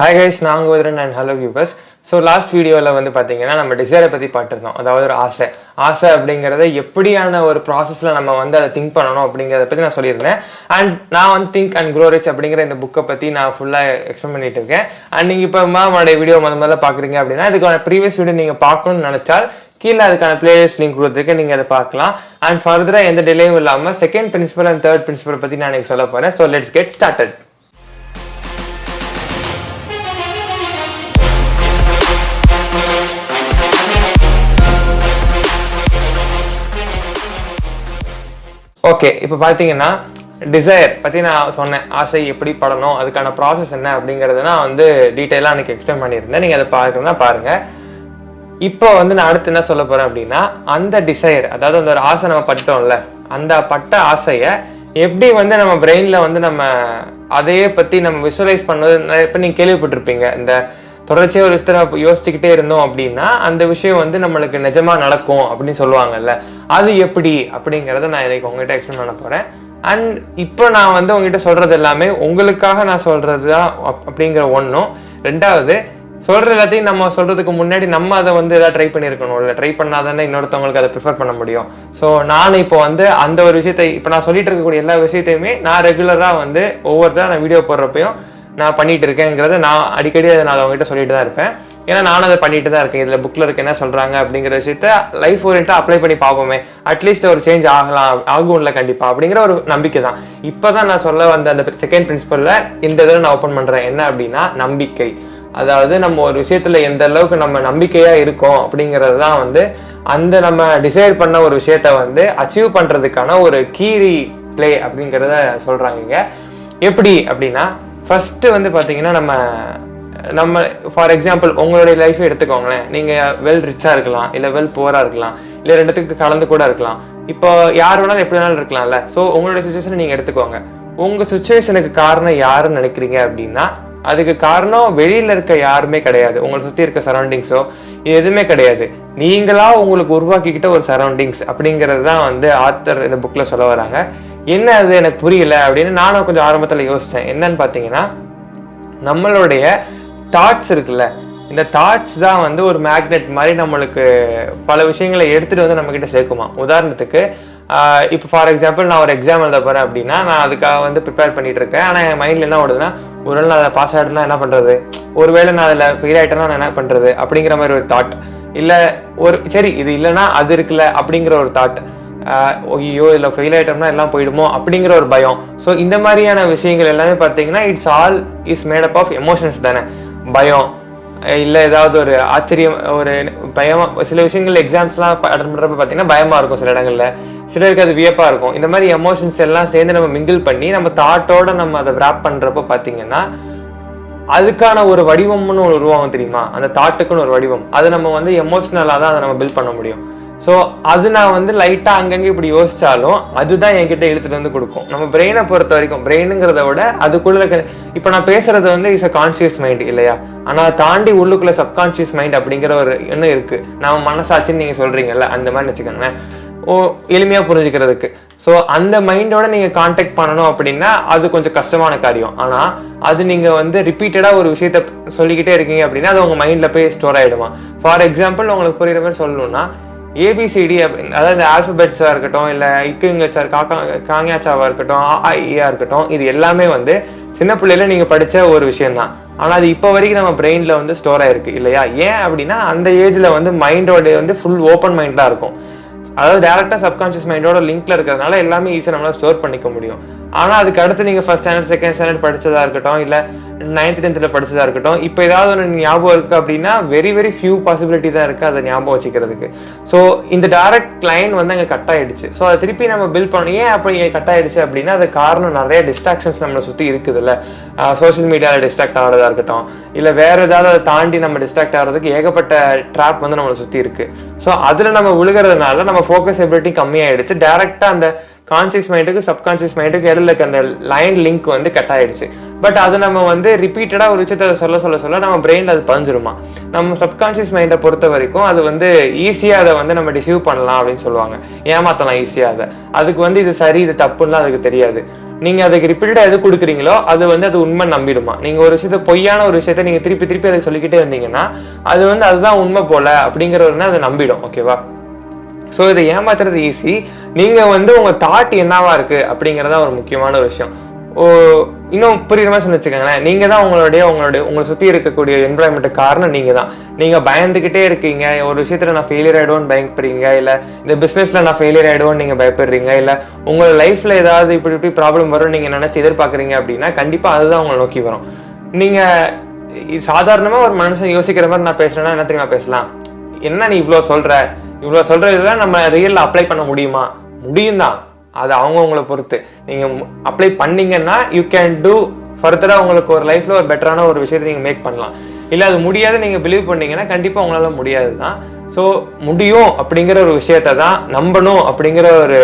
Hi guys நாங்கள் Udhiran and hello viewers so last வீடியோவில் வந்து பார்த்தீங்கன்னா நம்ம டிசைரை பற்றி பார்த்துருந்தோம். அதாவது ஒரு ஆசை. ஆசை அப்படிங்கிறத எப்படியான ஒரு ப்ராசஸில் நம்ம வந்து அதை திங்க் பண்ணணும் அப்படிங்கிறத பற்றி நான் சொல்லியிருந்தேன். அண்ட் நான் வந்து திங்க் அண்ட் க்ரோ ரிச் அப்படிங்கிற இந்த புக்கை பற்றி நான் ஃபுல்லாக எக்ஸ்பிளைன் பண்ணிட்டு இருக்கேன். அண்ட் நீங்கள் இப்போ நம்மளுடைய வீடியோ முத முதல்ல பார்க்குறீங்க அப்படின்னா இதுக்கான ப்ரீவியஸ் வீடியோ நீங்கள் பார்க்கணும்னு நினச்சால் கீழே அதுக்கான பிளேலிஸ்ட் லிங்க் கொடுத்துருக்கேன். நீங்கள் அதை பார்க்கலாம். அண்ட் ஃபர்தராக எந்த டிலேயும் இல்லாமல் second principal and third principal பற்றி நான் எனக்கு சொல்ல போகிறேன் so let's get started okay இப்போ பார்த்தீங்கன்னா டிசையர் பற்றி நான் சொன்னேன். ஆசை எப்படி படணும் அதுக்கான ப்ராசஸ் என்ன அப்படிங்கிறத நான் வந்து டீட்டெயிலாக அன்றைக்கி எக்ஸ்பிளைன் பண்ணியிருந்தேன். நீங்கள் அதை பார்க்கணும்னா பாருங்கள் இப்போ வந்து நான் அடுத்து என்ன சொல்ல போகிறேன் அப்படின்னா அந்த டிசையர் அதாவது அந்த ஒரு ஆசை நம்ம பட்டோம்ல அந்த பட்ட ஆசையை எப்படி வந்து நம்ம பிரெயினில் வந்து நம்ம அதையே பற்றி நம்ம விஷுவலைஸ் பண்ணது நிறைய நீங்கள் கேள்விப்பட்டிருப்பீங்க இந்த தொடர்ச்சியாக ஒரு விஷயத்தை யோசிச்சுக்கிட்டே இருந்தோம் அப்படின்னா அந்த விஷயம் வந்து நம்மளுக்கு நிஜமா நடக்கும் அப்படின்னு சொல்லுவாங்கல்ல. அது எப்படி அப்படிங்கிறத நான் இன்னைக்கு உங்ககிட்ட எக்ஸ்பிளைன் பண்ண போறேன். அண்ட் இப்போ நான் வந்து உங்ககிட்ட சொல்றது எல்லாமே உங்களுக்காக நான் சொல்றது தான் அப்- அப்படிங்கிற ஒன்றும் ரெண்டாவது சொல்றது எல்லாத்தையும் நம்ம சொல்றதுக்கு முன்னாடி நம்ம அதை வந்து ஏதாவது ட்ரை பண்ணியிருக்கணும். இல்லை ட்ரை பண்ணாதானே இன்னொருத்தவங்களுக்கு அதை ப்ரிஃபர் பண்ண முடியும். ஸோ நான் இப்போ வந்து அந்த ஒரு விஷயத்தை இப்போ நான் சொல்லிட்டு இருக்கக்கூடிய எல்லா விஷயத்தையுமே நான் ரெகுலராக வந்து ஒவ்வொருத்தரும் நான் வீடியோ போடுறப்பையும் நான் பண்ணிட்டு இருக்கேங்கிறத நான் அடிக்கடி அதை நான் அவங்ககிட்ட சொல்லிட்டு தான் இருப்பேன். ஏன்னா நானும் அதை பண்ணிட்டு தான் இருக்கேன். இதில் புக்கில் இருக்க என்ன சொல்கிறாங்க அப்படிங்கிற விஷயத்த லைஃப் ஓரியண்டாக அப்ளை பண்ணி பார்ப்போமே. அட்லீஸ்ட் ஒரு சேஞ்ச் ஆகலாம் ஆகும்ல கண்டிப்பாக அப்படிங்கிற ஒரு நம்பிக்கை தான். இப்போ தான் நான் சொல்ல வந்த அந்த செகண்ட் பிரின்சிபலில் இந்த இதில் நான் ஓப்பன் பண்ணுறேன் என்ன அப்படின்னா நம்பிக்கை. அதாவது நம்ம ஒரு விஷயத்தில் எந்த அளவுக்கு நம்ம நம்பிக்கையாக இருக்கோம் அப்படிங்கிறது தான் வந்து அந்த நம்ம டிசைட் பண்ண ஒரு விஷயத்த வந்து அச்சீவ் பண்ணுறதுக்கான ஒரு கீரி ப்ளே அப்படிங்கிறத சொல்கிறாங்க எப்படி அப்படின்னா ஃபஸ்ட்டு வந்து பார்த்தீங்கன்னா நம்ம நம்ம ஃபார் எக்ஸாம்பிள் உங்களுடைய லைஃபை எடுத்துக்கோங்களேன். நீங்கள் வெல் ரிச்சாக இருக்கலாம் இல்லை வெல் புவராக இருக்கலாம் இல்லை ரெண்டுத்துக்கு கலந்து கூட இருக்கலாம். இப்போ யார் வேணாலும் எப்படி வேணாலும் இருக்கலாம்ல. ஸோ உங்களுடைய சுச்சுவேஷனை நீங்கள் எடுத்துக்கோங்க. உங்கள் சுச்சுவேஷனுக்கு காரணம் யாருன்னு நினைக்கிறீங்க அப்படின்னா அதுக்கு காரணம் வெளியில இருக்க யாருமே கிடையாது. உங்களை சுத்தி இருக்க சரௌண்டிங்ஸோ இது எதுவுமே கிடையாது. நீங்களா உங்களுக்கு உருவாக்கிக்கிட்ட ஒரு சரௌண்டிங்ஸ் அப்படிங்கிறது தான் வந்து ஆத்தர் இந்த புக்ல சொல்ல வராங்க. என்ன அது எனக்கு புரியல அப்படின்னு நானும் கொஞ்சம் ஆரம்பத்துல யோசிச்சேன். என்னன்னு பாத்தீங்கன்னா நம்மளுடைய தாட்ஸ் இருக்குல்ல இந்த தாட்ஸ் தான் வந்து ஒரு மேக்னெட் மாதிரி நம்மளுக்கு பல விஷயங்களை எடுத்துட்டு வந்து நம்ம கிட்ட சேர்க்குமா. உதாரணத்துக்கு இப்போ ஃபார் எக்ஸாம்பிள் நான் ஒரு எக்ஸாம் எழுத போறேன் அப்படின்னா நான் அதுக்காக வந்து ப்ரிப்பேர் பண்ணிட்டு இருக்கேன். ஆனால் என் மைண்ட்ல என்ன ஓடுதுன்னா ஒரு வேளை நான் அதை பாஸ் ஆகிட்டேன்னா என்ன பண்றது? ஒருவேளை நான் அதில் ஃபெயில் ஆகிட்டேன்னா நான் என்ன பண்றது? அப்படிங்கிற மாதிரி ஒரு தாட் இல்லை ஒரு சரி இது இல்லைன்னா அது இருக்குல்ல அப்படிங்கிற ஒரு தாட் ஐயோ இதில் ஃபெயில் ஆகிட்டோம்னா எல்லாம் போயிடுமோ அப்படிங்கிற ஒரு பயம். ஸோ இந்த மாதிரியான விஷயங்கள் எல்லாமே பார்த்தீங்கன்னா it's all is made up of emotions தானே. பயம். இல்லை ஏதாவது ஒரு ஆச்சரியம் ஒரு பயமா சில விஷயங்கள் எக்ஸாம்ஸ்லாம் அட்டன் பண்ணுறப்ப பார்த்தீங்கன்னா பயமா இருக்கும் சில இடங்களில். சிலருக்கு அது வியப்பாக இருக்கும். இந்த மாதிரி எமோஷன்ஸ் எல்லாம் சேர்ந்து நம்ம மிங்கிள் பண்ணி நம்ம தாட்டோட நம்ம அதை wrap பண்ணுறப்போ பார்த்தீங்கன்னா அதுக்கான ஒரு வடிவம்னு ஒரு உருவாகும் தெரியுமா? அந்த தாட்டுக்குன்னு ஒரு வடிவம். அது நம்ம வந்து எமோஷ்னலாக தான் அதை நம்ம பில்ட் பண்ண முடியும். ஸோ அது நான் வந்து லைட்டாக அங்கங்கே இப்படி யோசிச்சாலும் அதுதான் என்கிட்ட இழுத்துட்டு வந்து கொடுக்கும். நம்ம பிரெயினை பொறுத்த வரைக்கும் பிரெயினுங்கிறத விட அதுக்குள்ள இருக்க இப்போ நான் பேசுறது வந்து இஸ் அ கான்சியஸ் மைண்ட் இல்லையா? ஆனால் தாண்டி உள்ளுக்குள்ள சப்கான்ஷியஸ் மைண்ட் அப்படிங்கிற ஒரு எண்ணம் இருக்கு. நம்ம மனசாட்சின்னு நீங்க சொல்றீங்கல்ல அந்த மாதிரி வச்சுக்கோங்களேன். ஓ எளிமையாக புரிஞ்சுக்கிறதுக்கு. ஸோ அந்த மைண்டோட நீங்கள் காண்டாக்ட் பண்ணணும் அப்படின்னா அது கொஞ்சம் கஷ்டமான காரியம். ஆனால் அது நீங்கள் வந்து ரிப்பீட்டடாக ஒரு விஷயத்த சொல்லிக்கிட்டே இருக்கீங்க அப்படின்னா அது உங்கள் மைண்டில் போய் ஸ்டோர் ஆகிடுமா ஃபார் எக்ஸாம்பிள் உங்களுக்கு புரியுற மாதிரி சொல்லணும்னா ஏபிசிடி அதாவது ஆல்ஃபபெட்ஸாக இருக்கட்டும் இல்லை இக்குங்கச்சா காக்கா காங்கியாச்சாவாக இருக்கட்டும் ஆ இருக்கட்டும் இது எல்லாமே வந்து சின்ன பிள்ளையில நீங்கள் படித்த ஒரு விஷயம் தான் அது இப்போ வரைக்கும் நம்ம பிரெயினில் வந்து ஸ்டோர் ஆயிருக்கு இல்லையா? ஏன் அப்படின்னா அந்த ஏஜில் வந்து மைண்டோட வந்து ஃபுல் ஓப்பன் மைண்டாக இருக்கும். அதாவது டேரெக்டாக சப்கான்ஷியஸ் மைண்டோட லிங்க்ல இருக்கிறதுனால எல்லாமே ஈஸியாக நம்மளால் ஸ்டோர் பண்ணிக்க முடியும். ஆனா அதுக்கு அடுத்து நீங்கள் ஃபஸ்ட் ஸ்டாண்டர்ட் செகண்ட் ஸ்டாண்டர்ட் படித்ததாக இருக்கட்டும் இல்லை நைன்த் டென்த்தில் படிச்சதா இருக்கட்டும் இப்போ ஏதாவது ஒன்று ஞாபகம் இருக்கு அப்படின்னா வெரி வெரி ஃபியூ பாசிபிலிட்டி தான் இருக்குது அதை ஞாபகம் வச்சுக்கிறதுக்கு. ஸோ இந்த டைரக்ட் லைன் வந்து அங்கே கட் ஆயிடுச்சு. ஸோ அதை திருப்பி நம்ம பில் பண்ணி ஏன் அப்படி கட் ஆயிடுச்சு அப்படின்னா அது காரணம் நிறைய டிஸ்ட்ராக்ஷன்ஸ் நம்மளை சுற்றி இருக்குதுல்ல. சோஷியல் மீடியாவில் டிஸ்ட்ராக்ட் ஆகிறதா இருக்கட்டும் இல்லை வேற ஏதாவது அதை தாண்டி நம்ம டிஸ்ட்ராக்ட் ஆகிறதுக்கு ஏகப்பட்ட ட்ராப் வந்து நம்மளை சுற்றி இருக்கு. ஸோ அதில் நம்ம விழுகிறதுனால நம்ம ஃபோக்கஸ் எபிலிட்டி கம்மியாயிடுச்சு. டேரெக்டாக அந்த கான்சியஸ் மைண்டுக்கு சப்கான்சியஸ் மைண்டுக்கு இடையில இருக்க அந்த லைன் லிங்க் வந்து கட் ஆயிடுச்சு. பட் அது நம்ம வந்து ரிப்பீட்டடாக ஒரு விஷயத்த சொல்ல சொல்ல சொல்ல நம்ம பிரெயின்ல அது பதிஞ்சிருமா? நம்ம சப்கான்சியஸ் மைண்டை பொறுத்த வரைக்கும் அது வந்து ஈஸியாக அதை வந்து நம்ம டிசீவ் பண்ணலாம் அப்படின்னு சொல்லுவாங்க. ஏமாத்தலாம் ஈஸியாக அதை. அதுக்கு வந்து இது சரி இது தப்புன்னுலாம் அதுக்கு தெரியாது. நீங்கள் அதுக்கு ரிப்பீட்டடாக எது கொடுக்குறீங்களோ அது வந்து அது உண்மை நம்பிடுமா? நீங்கள் ஒரு விஷயத்த பொய்யான ஒரு விஷயத்த நீங்கள் திருப்பி திருப்பி அதை சொல்லிக்கிட்டே இருந்தீங்கன்னா அது வந்து அதுதான் உண்மை போல அப்படிங்கிற ஒரு அதை நம்பிடும். ஓகேவா ஸோ இதை ஏமாத்துறது ஈஸி நீங்கள் வந்து உங்கள் தாட் என்னவா இருக்குது அப்படிங்கறத ஒரு முக்கியமான ஒரு விஷயம். ஓ இன்னும் புரியுற மாதிரி சொல்லி வச்சுக்கோங்களேன் நீங்கள் தான் உங்களுடைய உங்களுடைய உங்களை சுற்றி இருக்கக்கூடிய என்வரான்மெண்ட்டுக்கு காரணம் நீங்கள் தான். நீங்கள் பயந்துக்கிட்டே இருக்கீங்க. ஒரு விஷயத்தில் நான் ஃபெயிலியர் ஆகிடுவோன்னு பயப்படுறீங்க. இல்லை இந்த பிஸ்னஸில் நான் ஃபெயிலியர் ஆகிடுவோன்னு நீங்கள் பயப்படுறீங்க. இல்லை உங்கள் லைஃப்பில் ஏதாவது இப்படி இப்படி ப்ராப்ளம் வரும்னு நீங்கள் நினச்சி எதிர்பார்க்குறீங்க அப்படின்னா கண்டிப்பாக அதுதான் உங்களை நோக்கி வரும். நீங்கள் சாதாரணமாக ஒரு மனுஷன் யோசிக்கிற மாதிரி நான் பேசுகிறேன்னா என்ன தெரியுமா பேசலாம்? என்ன நீ இவ்வளோ சொல்கிற இவ்வளோ சொல்கிறதுலாம் நம்ம ரியலில் அப்ளை பண்ண முடியுமா? முடியும் தான் அது அவங்கவுங்களை பொறுத்து. நீங்கள் அப்ளை பண்ணீங்கன்னா யூ கேன் டூ ஃபர்தராக உங்களுக்கு ஒரு லைஃப்பில் ஒரு பெட்டரான ஒரு விஷயத்தை நீங்கள் மேக் பண்ணலாம். இல்லை அது முடியாது நீங்கள் பிலீவ் பண்ணீங்கன்னா கண்டிப்பாக உங்களால் முடியாது தான். ஸோ முடியும் அப்படிங்கிற ஒரு விஷயத்தை தான் நம்பணும் அப்படிங்கிற ஒரு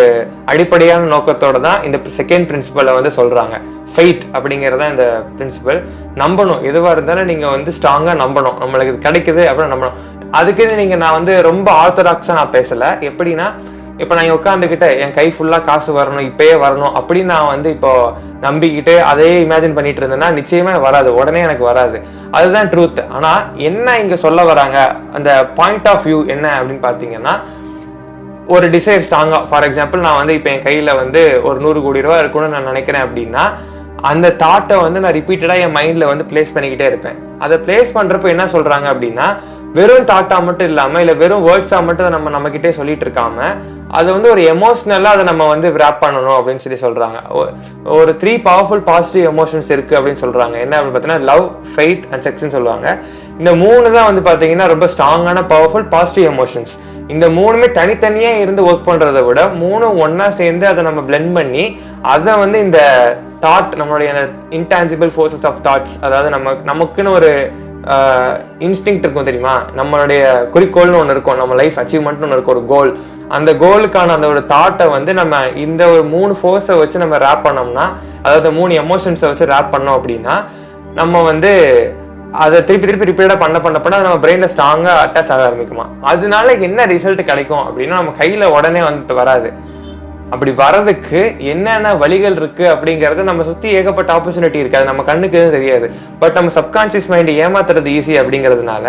அடிப்படையான நோக்கத்தோட தான் இந்த செகண்ட் பிரின்சிபலை வந்து சொல்கிறாங்க ஃபெய்த் அப்படிங்கிறது தான் இந்த பிரின்சிபல் நம்பணும். எதுவாக இருந்தாலும் நீங்கள் வந்து ஸ்ட்ராங்காக நம்பணும். நம்மளுக்கு இது கிடைக்குது அப்படின்னு நம்பணும். அதுக்குன்னு நீங்கள் நான் வந்து ரொம்ப ஆர்த்தடாக்ஸாக நான் பேசலை. எப்படின்னா இப்போ நான் இங்க உட்காந்துக்கிட்டு என் கை ஃபுல்லாக காசு வரணும் இப்பயே வரணும் அப்படின்னு நான் வந்து இப்போ நம்பிக்கிட்டு அதையே இமேஜின் பண்ணிட்டு இருந்தேன்னா நிச்சயமா வராது. உடனே எனக்கு வராது. அதுதான் ட்ரூத் ஆனால் என்ன இங்கே சொல்ல வராங்க? அந்த பாயிண்ட் ஆஃப் வியூ என்ன அப்படின்னு பார்த்தீங்கன்னா ஒரு டிசைர் ஸ்ட்ராங்காக ஃபார் எக்ஸாம்பிள் நான் வந்து இப்போ என் கையில் வந்து ஒரு நூறு கோடி ரூபா இருக்கும்னு நான் நினைக்கிறேன் அப்படின்னா அந்த தாட்டை வந்து நான் ரிப்பீட்டடாக என் மைண்டில் வந்து பிளேஸ் பண்ணிக்கிட்டே இருப்பேன். அதை பிளேஸ் பண்ணுறப்போ என்ன சொல்கிறாங்க அப்படின்னா வெறும் தாட்டா மட்டும் இல்லாம இல்ல வெறும் வேர்ட்ஸா மட்டும் நம்ம நம்ம கிட்டே சொல்லிட்டு இருக்காம அது வந்து ஒரு எமோஷனலா அதை நம்ம வந்து ரேப் பண்ணணும் அப்படின்னு சொல்லி சொல்றாங்க. ஒரு த்ரீ பவர்ஃபுல் பாசிட்டிவ் எமோஷன்ஸ் இருக்கு அப்படின்னு சொல்றாங்க. என்ன அப்படின்னு பார்த்தீங்கன்னா லவ் ஃபெய்த் அண்ட் செக்ஸ்ன்னு சொல்லுவாங்க. இந்த மூணு தான் வந்து பாத்தீங்கன்னா ரொம்ப ஸ்ட்ராங்கான பவர்ஃபுல் பாசிட்டிவ் எமோஷன்ஸ் இந்த மூணுமே தனித்தனியா இருந்து ஒர்க் பண்றதை விட மூணும் ஒன்றா சேர்ந்து அதை நம்ம பிளெண்ட் பண்ணி அதை வந்து இந்த தாட் நம்மளுடைய இன்டான்ஜிபிள் ஃபோர்ஸஸ் ஆஃப் தாட்ஸ் அதாவது நம்ம நமக்குன்னு ஒரு இன்ஸ்டிங் இருக்கும் தெரியுமா? நம்மளுடைய குறிக்கோள்னு ஒன்று இருக்கும் நம்ம லைஃப் அச்சீவ்மெண்ட்னு ஒன்று இருக்கும் ஒரு கோல் அந்த கோலுக்கான அந்த ஒரு தாட்டை வந்து நம்ம இந்த ஒரு மூணு ஃபோர்ஸை வச்சு நம்ம ரேப் பண்ணோம்னா அதாவது மூணு எமோஷன்ஸை வச்சு ரேப் பண்ணோம் அப்படின்னா நம்ம வந்து அதை திருப்பி திருப்பி ரிப்பீட்டாக பண்ண பண்ண பண்ண நம்ம பிரெயினில் ஸ்ட்ராங்காக அட்டாச் ஆக ஆரம்பிக்குமா? அதனால என்ன ரிசல்ட் கிடைக்கும் அப்படின்னா நம்ம கையில் உடனே வந்து வராது. அப்படி வரதுக்கு என்னென்ன வழிகள் இருக்கு அப்படிங்கறது நம்ம சுத்தி ஏகப்பட்ட ஆப்பர்ச்சுனிட்டி இருக்கு. அது நம்ம கண்ணுக்கு எதுவும் தெரியாது. பட் நம்ம சப்கான்சியஸ் மைண்ட் ஏமாத்துறது ஈஸி அப்படிங்கிறதுனால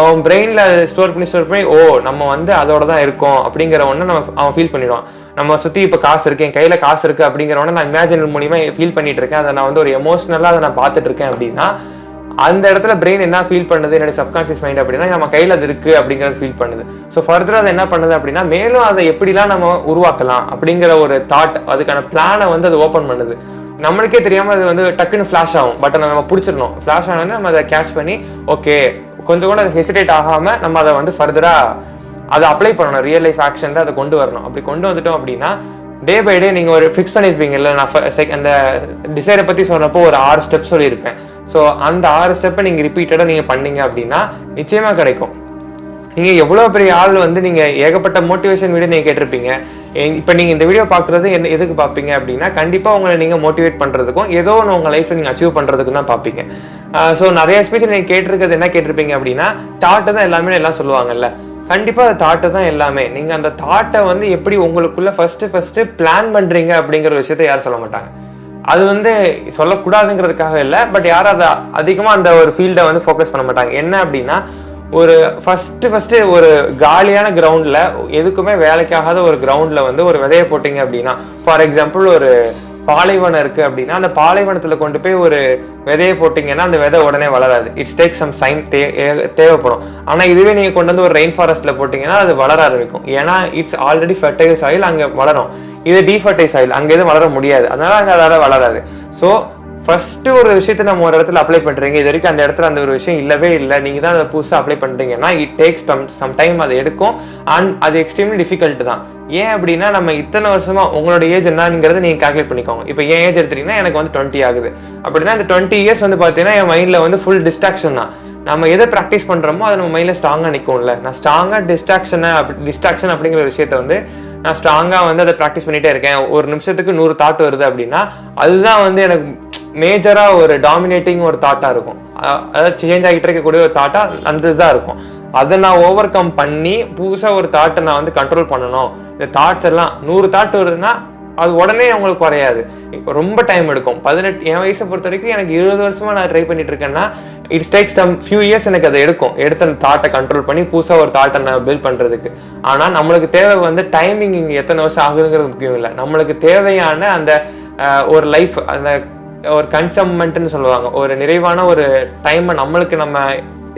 அவன் பிரெயின்ல ஸ்டோர் பண்ணி ஸ்டோர் பண்ணி ஓ நம்ம வந்து அதோட தான் இருக்கோம் அப்படிங்கிற ஒன்று நம்ம அவன் ஃபீல் பண்ணிடுவான். நம்ம சுத்தி இப்ப காசு இருக்கு என் கையில காசு இருக்கு அப்படிங்கிற ஒன்று நான் இமேஜின் மூலியமா ஃபீல் பண்ணிட்டு இருக்கேன். அதை நான் வந்து ஒரு எமோஷனலா அதை நான் பார்த்துட்டு இருக்கேன் அப்படின்னா அந்த இடத்துல பிரெயின் என்ன ஃபீல் பண்ணுது? என்னுடைய சப்கான்ஷியஸ் மைண்ட் அப்படின்னா நம்ம கையில் அது இருக்கு அப்படிங்கறது ஃபீல் பண்ணுது. ஸோ ஃபர்தராக அதை என்ன பண்ணுது அப்படின்னா மேலும் அதை எப்படிலாம் நம்ம உருவாக்கலாம் அப்படிங்கிற ஒரு தாட் அதுக்கான பிளானை வந்து அது ஓப்பன் பண்ணுது. நம்மளுக்கே தெரியாம அது வந்து டக்குன்னு ஃபிளாஷ் ஆகும். பட் நம்ம பிடிச்சிடணும். ஃபிளாஷ் ஆனால் நம்ம அதை கேட்ச் பண்ணி ஓகே கொஞ்சம் கூட ஹெசிடேட் ஆகாம நம்ம அதை வந்து ஃபர்தராக அதை அப்ளை பண்ணணும். ரியல் லைஃப் ஆக்ஷன்ல அதை கொண்டு வரணும். அப்படி கொண்டு வந்துட்டோம் அப்படின்னா டே பை டே நீங்கள் ஒரு ஃபிக்ஸ் பண்ணியிருப்பீங்கல்ல நான் அந்த டிசைரை பற்றி சொன்னப்போ ஒரு ஆறு ஸ்டெப் சொல்லியிருப்பேன். ஸோ அந்த ஆறு ஸ்டெப்பை நீங்கள் ரிப்பீட்டடாக நீங்கள் பண்ணீங்க அப்படின்னா நிச்சயமாக கிடைக்கும். நீங்கள் எவ்வளோ பெரிய ஆள் வந்து நீங்கள் ஏகப்பட்ட மோட்டிவேஷன் வீடியோ நீங்கள் கேட்டிருப்பீங்க. இப்போ நீங்கள் இந்த வீடியோ பார்க்குறது என்ன எதுக்கு பார்ப்பீங்க அப்படின்னா கண்டிப்பாக உங்களை நீங்கள் மோட்டிவேட் பண்ணுறதுக்கும் ஏதோ ஒன்று உங்கள் லைஃப்பில் நீங்கள் அச்சீவ் பண்ணுறதுக்கும் தான் பார்ப்பீங்க. ஸோ நிறைய ஸ்பீச் நீங்கள் கேட்டிருக்கிறது என்ன கேட்டிருப்பீங்க அப்படின்னா தாட்டு தான் எல்லாமே எல்லாம் சொல்லுவாங்கல்ல. கண்டிப்பாக அது தாட்டு தான் எல்லாமே. நீங்கள் அந்த தாட்டை வந்து எப்படி உங்களுக்குள்ளே ஃபஸ்ட்டு ஃபஸ்ட்டு பிளான் பண்ணுறீங்க அப்படிங்கிற விஷயத்த யாரும் சொல்ல மாட்டாங்க. அது வந்து சொல்லக்கூடாதுங்கிறதுக்காக இல்லை பட் யாரும் அதை அதிகமாக அந்த ஒரு ஃபீல்டை வந்து ஃபோக்கஸ் பண்ண மாட்டாங்க. என்ன அப்படின்னா ஒரு ஃபஸ்ட்டு ஃபஸ்ட்டு ஒரு காலியான கிரவுண்டில் எதுக்குமே வேலைக்காகாத ஒரு கிரவுண்டில் வந்து ஒரு விதைய போட்டிங்க அப்படின்னா ஃபார் எக்ஸாம்பிள் ஒரு பாலைவனம் இருக்கு அப்படின்னா அந்த பாலைவனத்துல கொண்டு போய் ஒரு விதையை போட்டீங்கன்னா அந்த விதை உடனே வளராது. இட்ஸ் டேக் சம் சைன் தேவைப்படும். ஆனா இதுவே நீங்க கொண்டு வந்து ஒரு ரெயின் ஃபாரஸ்ட்ல போட்டீங்கன்னா அது வளர ஆரம்பிக்கும் ஏன்னா இட்ஸ் ஆல்ரெடி ஃபெர்டைல் சாயில் அங்க வளரும். இது டீஃபர்டைல் சாயில் அங்க எதுவும் வளர முடியாது. அதனால அங்க அதால வளராது. ஸோ ஃபர்ஸ்ட் ஒரு விஷயத்தை நம்ம ஒரு இடத்துல அப்ளை பண்றீங்க. இது வரைக்கும் அந்த இடத்துல அந்த ஒரு விஷயம் இல்லவே இல்லை. நீங்க தான் அதை புதுசாக அப்ளை பண்றீங்கன்னா it takes some some time அது எடுக்கும். அண்ட் அது எக்ஸ்ட்ரீம்லி டிஃபிகல்ட் தான். ஏன் அப்படின்னா நம்ம இத்தனை வருஷமா உங்களோட ஏஜ் என்னங்கிறத நீங்க கால்குலேட் பண்ணிக்கோங்க. இப்போ என் ஏஜ் எடுத்துட்டீங்கன்னா எனக்கு வந்து டுவெண்ட்டி ஆகுது. அப்படின்னா இந்த டுவெண்ட்டி இயர்ஸ் வந்து பார்த்தீங்கன்னா என் மைண்ட்ல வந்து ஃபுல் டிஸ்ட்ராக்ஷன் தான். நம்ம எதை ப்ராக்டிஸ் பண்றோமோ அது நம்ம மைண்ட்ல ஸ்ட்ராங்காக நிற்கும்ல நான் ஸ்ட்ராங்காக டிஸ்ட்ராக்ஷனை டிஸ்ட்ராக்ஷன் அப்படிங்கிற விஷயத்த வந்து நான் ஸ்ட்ராங்காக வந்து அதை ப்ராக்டிஸ் பண்ணிகிட்டே இருக்கேன். ஒரு நிமிஷத்துக்கு நூறு தாட் வருது அப்படின்னா அதுதான் வந்து எனக்கு மேஜரா ஒரு டாமினேட்டிங் ஒரு தாட்டா இருக்கும். அதாவது சேஞ்ச் ஆகிட்டு இருக்கக்கூடிய ஒரு தாட்டா அந்த இதுதான் இருக்கும். அதை நான் ஓவர் கம் பண்ணி புதுசா ஒரு தாட்டை நான் வந்து கண்ட்ரோல் பண்ணணும். இந்த தாட்ஸ் எல்லாம் நூறு தாட் வருதுன்னா அது உடனே அவங்களுக்கு குறையாது. ரொம்ப டைம் எடுக்கும். பதினெட்டு என் வயசை பொறுத்த வரைக்கும் எனக்கு இருபது வருஷமா நான் ட்ரை பண்ணிட்டு இருக்கேன்னா it takes some few years எனக்கு அதை எடுக்கும். எடுத்த அந்த தாட்டை கண்ட்ரோல் பண்ணி புதுசாக ஒரு தாட்டை நான் பில்ட் பண்ணுறதுக்கு ஆனால் நம்மளுக்கு தேவை வந்து டைமிங் இங்கே எத்தனை வருஷம் ஆகுதுங்கிறது முக்கியம் இல்லை. நம்மளுக்கு தேவையான அந்த ஒரு லைஃப் அந்த ஒரு கன்சம்மெண்ட்னு சொல்லுவாங்க. ஒரு நிறைவான ஒரு டைமை நம்மளுக்கு நம்ம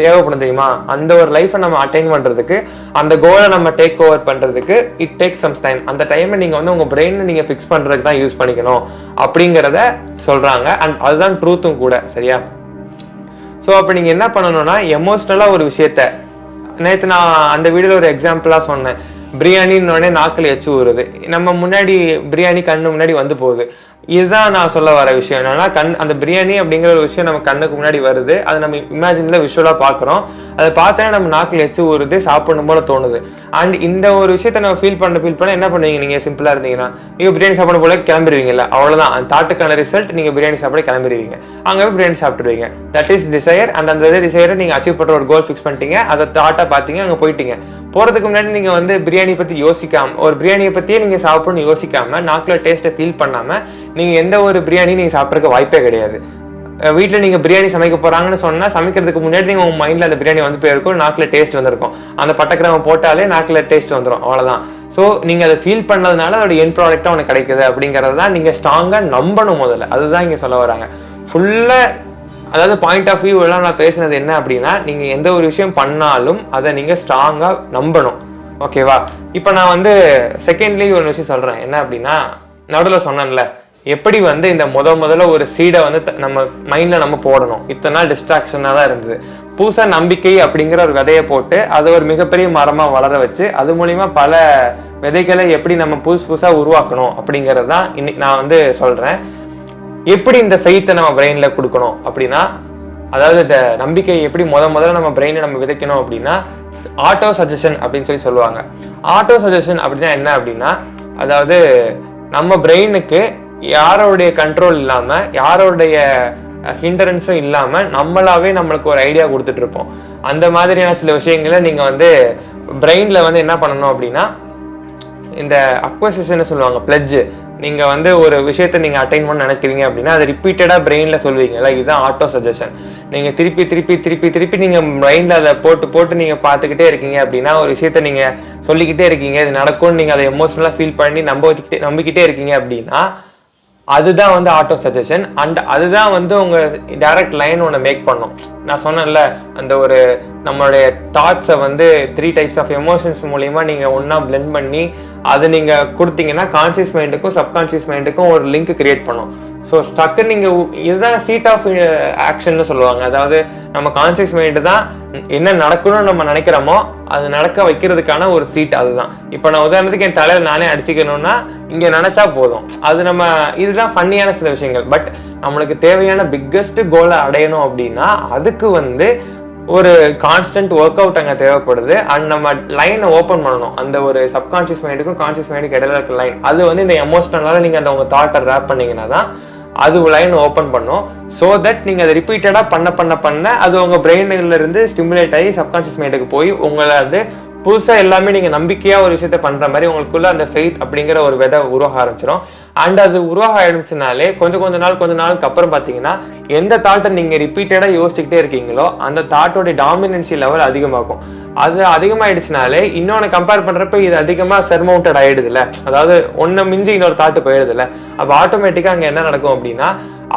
தேவைப்படும் தெரியுமா? அந்த ஒரு லைஃப்பை நம்ம அட்டைன் பண்ணுறதுக்கு அந்த கோலை நம்ம டேக் ஓவர் பண்ணுறதுக்கு இட் டேக் சம்ஸ் டைம் அந்த டைமை நீங்கள் வந்து உங்கள் பிரெயினை நீங்கள் ஃபிக்ஸ் பண்ணுறதுக்கு தான் யூஸ் பண்ணிக்கணும். அப்படிங்கிறத சொல்கிறாங்க அண்ட் அதுதான் ட்ரூத்தும் கூட. சரியா? ஸோ அப்போ நீங்கள் என்ன பண்ணணும்னா எமோஷ்னலாக ஒரு விஷயத்த நேற்று நான் அந்த வீடியோவில் ஒரு எக்ஸாம்பிளாக சொன்னேன். பிரியாணின்னு உடனே நாக்கில் எச்சு ஊறுது. நம்ம முன்னாடி பிரியாணி கண்ணு முன்னாடி வந்து போகுது. இதுதான் நான் சொல்ல வர விஷயம் என்னன்னா கண் அந்த பிரியாணி அப்படிங்கிற ஒரு விஷயம் நம்ம கண்ணுக்கு முன்னாடி வருது. அதை நம்ம இமேஜினில் விஷுவலாக பார்க்குறோம். அதை பார்த்தோன்னா நம்ம நாக்கில் எச்சு ஊறுது சாப்பிடணும் போல தோணுது. அண்ட் இந்த ஒரு விஷயத்தை நம்ம ஃபீல் பண்ண ஃபீல் பண்ண என்ன பண்ணுவீங்க? நீங்கள் சிம்பிளாக இருந்தீங்கன்னா நீங்கள் பிரியாணி சாப்பிட போல கிளம்பிடுவீங்கல்ல. அவ்வளோதான் அந்த தாட்டுக்கான ரிசல்ட் நீங்கள் பிரியாணி சாப்பிட கிளம்பிடுவீங்க. அங்கே போய் பிரியாணி சாப்பிட்ருவீங்க தட் இஸ் டிசையர் அண்ட் அந்த டிசையரை நீங்கள் அச்சீவ் பண்ணுற ஒரு கோல் ஃபிக்ஸ் பண்ணிட்டீங்க. அதை தாட்டாக பார்த்தீங்க அங்கே போயிட்டீங்க. போகிறதுக்கு முன்னாடி நீங்கள் வந்து பிரியாணி பற்றி யோசிக்காமல் ஒரு பிரியாணியை பற்றியே நீங்கள் சாப்பிடணும்னு யோசிக்காமல் நாக்கில் டேஸ்ட்டை ஃபீல் பண்ணாமல் நீங்கள் எந்த ஒரு பிரியாணி நீங்கள் சாப்பிட்றதுக்கு வாய்ப்பே கிடையாது. வீட்டில் நீங்கள் பிரியாணி சமைக்க போகிறாங்கன்னு சொன்னால் சமைக்கிறதுக்கு முன்னாடி நீங்கள் உங்கள் மைண்டில் அந்த பிரியாணி வந்து போயிருக்கும் நாக்கில் டேஸ்ட் வந்திருக்கும். அந்த பட்டக்கிரமம் போட்டாலே நாக்கில் டேஸ்ட் வந்துடும் அவ்வளோதான் ஸோ நீங்கள் அதை ஃபீல் பண்ணதுனால அதோட என் ப்ராடக்டாக உனக்கு கிடைக்குது அப்படிங்கிறது தான் நீங்கள் ஸ்ட்ராங்காக நம்பணும் முதல்ல. அதுதான் இங்கே சொல்ல வராங்க. ஃபுல்லாக அதாவது பாயிண்ட் ஆஃப் வியூ எல்லாம் நான் பேசுனது என்ன அப்படின்னா நீங்கள் எந்த ஒரு விஷயம் பண்ணாலும் அதை நீங்கள் ஸ்ட்ராங்காக நம்பணும். ஓகேவா இப்போ நான் வந்து செகண்ட்லி ஒரு விஷயம் சொல்கிறேன் என்ன அப்படின்னா நடுவில் சொன்னேன்ல எப்படி வந்து இந்த முத முதல்ல ஒரு சீடை வந்து த- நம்ம மைண்டில் நம்ம போடணும்? இத்தனை நாள் டிஸ்ட்ராக்ஷனாக தான் இருந்தது. புதுசாக நம்பிக்கை அப்படிங்கிற ஒரு விதையை போட்டு அதை ஒரு மிகப்பெரிய மரமாக வளர வச்சு அது மூலிமா பல விதைகளை எப்படி நம்ம புதுசு புதுசாக உருவாக்கணும் அப்படிங்கிறது தான் இன்னைக்கு நான் வந்து சொல்கிறேன் எப்படி இந்த ஃபெய்த்தை நம்ம பிரெயினில் கொடுக்கணும் அப்படின்னா அதாவது இந்த நம்பிக்கை எப்படி முத முதல்ல நம்ம பிரெயினை நம்ம விதைக்கணும் அப்படின்னா ஆட்டோ சஜஷன் அப்படின்னு சொல்லி சொல்லுவாங்க. ஆட்டோ சஜஷன் அப்படின்னா என்ன அப்படின்னா அதாவது நம்ம பிரெயினுக்கு யாரோடைய கண்ட்ரோல் இல்லாமல் யாரோடைய ஹிண்டரன்ஸும் இல்லாமல் நம்மளாவே நம்மளுக்கு ஒரு ஐடியா கொடுத்துட்டு இருப்போம். அந்த மாதிரியான சில விஷயங்களை நீங்கள் வந்து பிரெயினில் வந்து என்ன பண்ணணும் அப்படின்னா இந்த அக்வசிஷன் சொல்லுவாங்க பிளட்ஜு நீங்கள் வந்து ஒரு விஷயத்தை நீங்கள் அட்டைன் பண்ண நினைக்கிறீங்க அப்படின்னா அதை ரிப்பீட்டடாக பிரெயினில் சொல்லுவீங்களா இதுதான் ஆட்டோ சஜஷன் நீங்கள் திருப்பி திருப்பி திருப்பி திருப்பி நீங்கள் பிரெயினில் அதை போட்டு போட்டு நீங்கள் பார்த்துக்கிட்டே இருக்கீங்க அப்படின்னா ஒரு விஷயத்த நீங்கள் சொல்லிக்கிட்டே இருக்கீங்க இது நடக்கும்னு நீங்கள் அதை எமோஷனலாக ஃபீல் பண்ணி நம்ப நம்பிக்கிட்டே இருக்கீங்க அப்படின்னா அதுதான் வந்து ஆட்டோ சஜஷன் அண்ட் அதுதான் வந்து உங்கள் டைரக்ட் லைன் ஒன்று மேக் பண்ணும். நான் சொன்னேன்ல அந்த ஒரு நம்மளுடைய தாட்ஸை வந்து த்ரீ டைப்ஸ் ஆஃப் எமோஷன்ஸ் மூலிமா நீங்கள் ஒன்றா பிளெண்ட் பண்ணி அது நீங்கள் கொடுத்தீங்கன்னா கான்சியஸ் மைண்டுக்கும் சப்கான்சியஸ் மைண்டுக்கும் ஒரு லிங்க் கிரியேட் பண்ணும். ஸோ ஸ்டக்கு நீங்கள் இதுதான் சீட் ஆஃப் ஆக்ஷன்னு சொல்லுவாங்க. அதாவது நம்ம கான்சியஸ் மைண்டு தான் என்ன நடக்கணும்னு நம்ம நினைக்கிறோமோ அது நடக்க வைக்கிறதுக்கான ஒரு சீட் அதுதான். இப்போ நான் உதாரணத்துக்கு என் தலையில் நானே அடிச்சுக்கணும்னா இங்கே நினச்சா போதும். அது நம்ம இதுதான் ஃபன்னியான சில விஷயங்கள். பட் நம்மளுக்கு தேவையான பிக்கஸ்ட் கோலை அடையணும் அப்படின்னா அதுக்கு வந்து ஒரு கான்ஸ்டன்ட் ஒர்க் அவுட் அங்கே தேவைப்படுது. அண்ட் நம்ம லைனை ஓப்பன் பண்ணணும். அந்த ஒரு சப்கான்ஷியஸ் மைண்டுக்கும் கான்ஷியஸ் மைண்டுக்கு இடையில இருக்க லைன் அது வந்து இந்த எமோஷனலால நீங்கள் அந்த உங்கள் தாட்டை ரேப் பண்ணீங்கன்னா தான் அது லைன் ஓப்பன் பண்ணும். ஸோ தட் நீங்கள் அதை ரிப்பீட்டடாக பண்ண பண்ண பண்ண அது உங்கள் பிரெயின்ல இருந்து ஸ்டிமுலேட் ஆகி சப்கான்ஷியஸ் மைண்டுக்கு போய் உங்களை வந்து புதுசாக எல்லாமே நீங்கள் நம்பிக்கையாக ஒரு விஷயத்த பண்ணுற மாதிரி உங்களுக்குள்ள அந்த ஃபெய்த் அப்படிங்கிற ஒரு விதை உருவாக ஆரம்பிச்சிடும் அண்ட் அது உருவாக ஆயிடுச்சுனாலே கொஞ்சம் கொஞ்ச நாள் கொஞ்ச நாளுக்கு அப்புறம் பார்த்தீங்கன்னா எந்த தாட்டை நீங்கள் ரிப்பீட்டடாக யோசிச்சுக்கிட்டே இருக்கீங்களோ அந்த தாட்டோட டாமினன்சி லெவல் அதிகமாகும். அது அதிகமாயிடுச்சுனாலே இன்னொன்று கம்பேர் பண்ணுறப்ப இது அதிகமாக சர்மௌண்டட் ஆகிடுதுல அதாவது ஒன்றை மிஞ்சி இன்னொரு தாட்டு போயிடுதுல அப்போ ஆட்டோமேட்டிக்காக அங்கே என்ன நடக்கும் அப்படின்னா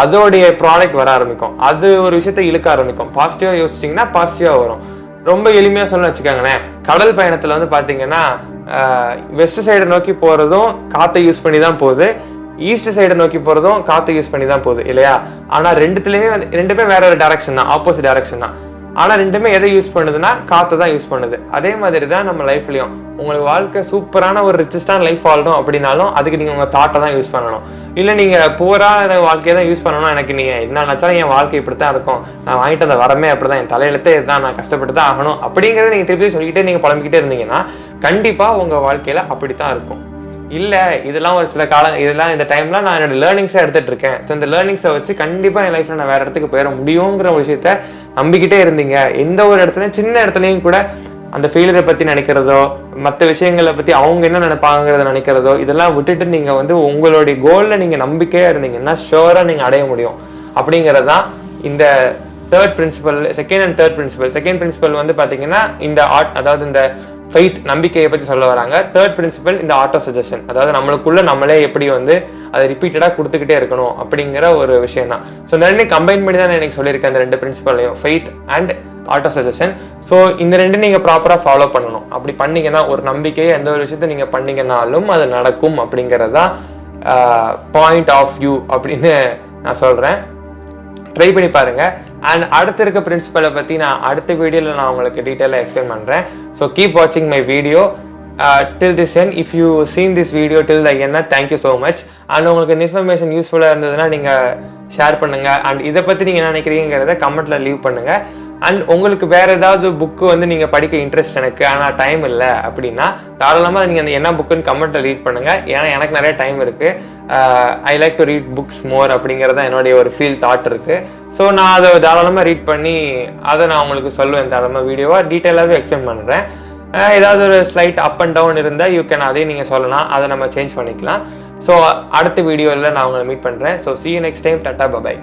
அதோடைய ப்ராடக்ட் வர ஆரம்பிக்கும். அது ஒரு விஷயத்தை இழுக்க ஆரம்பிக்கும். பாசிட்டிவாக யோசிச்சிங்கன்னா பாசிட்டிவாக வரும். ரொம்ப எளிமையா சொல்ல வச்சுக்கோங்களேன். கடல் பயணத்துல வந்து பாத்தீங்கன்னா வெஸ்ட் சைடை நோக்கி போறதும் காத்தை யூஸ் பண்ணி தான் போகுது. ஈஸ்ட் சைடை நோக்கி போறதும் காத்தை யூஸ் பண்ணி தான் போகுது இல்லையா? ஆனா ரெண்டுத்துலயுமே வந்து ரெண்டுமே வேற ஒரு டைரக்ஷன் தான் ஆப்போசிட் டைரக்ஷன் தான். ஆனால் ரெண்டுமே எதை யூஸ் பண்ணுதுன்னா காற்று தான் யூஸ் பண்ணுது. அதே மாதிரி தான் நம்ம லைஃப்லையும் உங்களுக்கு வாழ்க்கை சூப்பரான ஒரு ரிச்சஸ்டான லைஃப் வாழணும் அப்படின்னாலும் அதுக்கு நீங்கள் உங்கள் தாட்டை தான் யூஸ் பண்ணணும். இல்லை நீங்கள் புவராக வாழ்க்கையை தான் யூஸ் பண்ணணும் எனக்கு நீங்கள் என்ன நினச்சாலும் என் வாழ்க்கை இப்படி தான் இருக்கும். நான் வாங்கிட்டு அந்த வரமே அப்படி தான் என் தலையெழுத்தே இதுதான் நான் கஷ்டப்பட்டு தான் ஆகணும். அப்படிங்கிறத நீங்கள் திருப்பி சொல்லிக்கிட்டே நீங்கள் புலம்பிக்கிட்டே இருந்தீங்கன்னா கண்டிப்பாக உங்கள் வாழ்க்கையில் அப்படி தான் இருக்கும். இல்லை இதெல்லாம் ஒரு சில காலம் இதெல்லாம் இந்த டைம்ல நான் என்னோட லேர்னிங்ஸை எடுத்துட்டு இருக்கேன். ஸோ இந்த லேர்னிங்ஸை வச்சு கண்டிப்பாக என் லைஃப்ல நான் வேற இடத்துக்கு போயிட முடியுங்கிற ஒரு விஷயத்த நம்பிக்கிட்டே இருந்தீங்க. எந்த ஒரு இடத்துலையும் சின்ன இடத்துலையும் கூட அந்த ஃபெயிலியரை பற்றி நினைக்கிறதோ மற்ற விஷயங்களை பற்றி அவங்க என்ன நினைப்பாங்கிறத நினைக்கிறதோ இதெல்லாம் விட்டுட்டு நீங்கள் வந்து உங்களுடைய கோலில் நீங்கள் நம்பிக்கையாக இருந்தீங்கன்னா ஷோராக நீங்கள் அடைய முடியும். அப்படிங்கிறது தான் இந்த third principal second and third principal second principal வந்து பார்த்தீங்கன்னா இந்த ஆர்ட் அதாவது இந்த ஃபெய்த் நம்பிக்கையை பற்றி சொல்ல வராங்க. தேர்ட் பிரின்சிபல் இந்த ஆட்டோ சஜஷன் அதாவது நம்மளுக்குள்ள நம்மளே எப்படி வந்து அதை ரிப்பீட்டடாக கொடுத்துக்கிட்டே இருக்கணும் அப்படிங்கிற ஒரு விஷயம் தான் ஸோ இந்த ரெண்டு கம்பைன் பண்ணி தான் நான் எனக்கு சொல்லியிருக்கேன் இந்த ரெண்டு பிரின்சிபலையும் faith and auto suggestion so இந்த ரெண்டும் நீங்கள் ப்ராப்பராக ஃபாலோ பண்ணணும். அப்படி பண்ணீங்கன்னா ஒரு நம்பிக்கையை எந்த ஒரு விஷயத்த நீங்கள் பண்ணீங்கன்னாலும் அது நடக்கும் அப்படிங்கிறது தான் பாயிண்ட் ஆஃப் வியூ அப்படின்னு நான் சொல்கிறேன் ட்ரை பண்ணி பாருங்கள் அண்ட் அடுத்து இருக்க பிரின்சிபலை பற்றி நான் அடுத்த வீடியோவில் நான் உங்களுக்கு டீட்டெயிலாக எக்ஸ்பிளைன் பண்ணுறேன் ஸோ கீப் வாட்சிங் my video till this end if you seen this video till the என்ன தேங்க்யூ ஸோ மச் அண்ட் உங்களுக்கு இந்த இன்ஃபர்மேஷன் யூஸ்ஃபுல்லாக இருந்ததுன்னா நீங்கள் ஷேர் பண்ணுங்கள் அண்ட் இதை பற்றி நீங்கள் என்ன நினைக்கிறீங்கிறத கமெண்ட்டில் லீவ் பண்ணுங்கள் அண்ட் உங்களுக்கு வேறு ஏதாவது புக்கு வந்து நீங்கள் படிக்க இன்ட்ரெஸ்ட் எனக்கு ஆனால் டைம் இல்லை அப்படின்னா தாராளமாக நீங்கள் அந்த என்ன புக்குன்னு கமெண்ட்டில் ரீட் பண்ணுங்க. ஏன்னா எனக்கு நிறைய டைம் இருக்குது I like to read books more அப்படிங்கிறத என்னுடைய ஒரு ஃபீல் தாட் இருக்கு. ஸோ நான் அதை தாராளமாக ரீட் பண்ணி அதை நான் உங்களுக்கு சொல்லுவேன் தாராளமாக வீடியோவாக டீட்டெயிலாகவே எக்ஸ்பிளைன் பண்ணுறேன் uh, ஏதாவது ஒரு ஸ்லைட் அப் அண்ட் டவுன் இருந்தால் யூ கேன் அதையும் நீங்கள் சொல்லலாம். அதை நம்ம சேஞ்ச் பண்ணிக்கலாம். ஸோ அடுத்த வீடியோவில் நான் உங்களை மீட் பண்ணுறேன் so see next time tata bye bye